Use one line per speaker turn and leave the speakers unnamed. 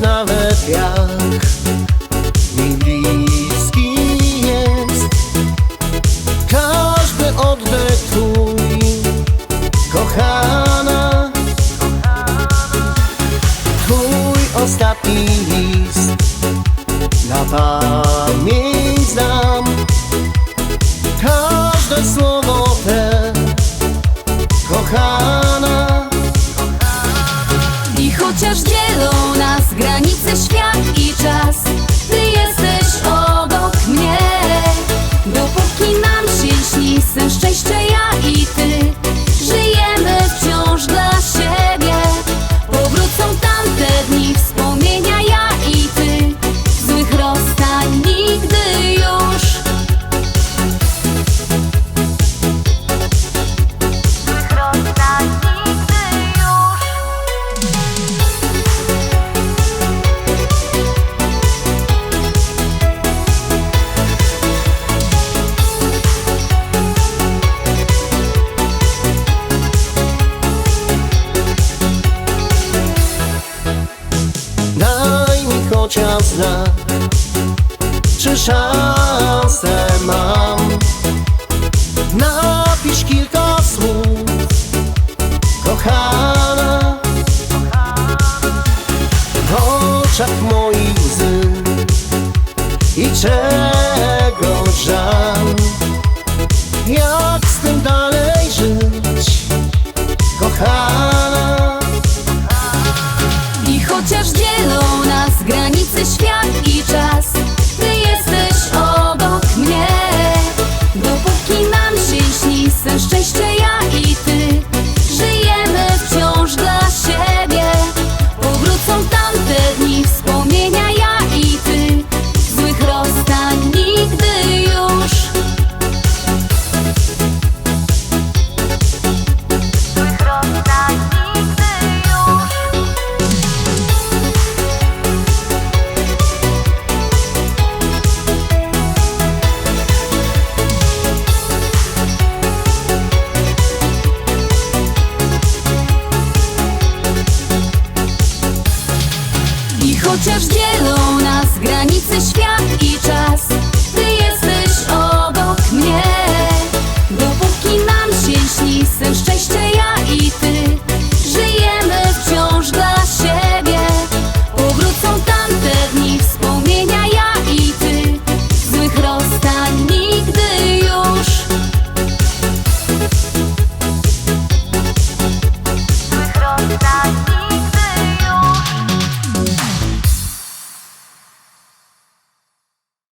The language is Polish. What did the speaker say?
Nawet jak mi bliski ostatni list na pamięć znam Każde słowo te, kochana Czy szansę mam. Napisz kilka słów Kochana. W oczach moich łzy I czego żal. Jak z tym dalej żyć Kochana Wciąż dzielą nas granice świat i czas.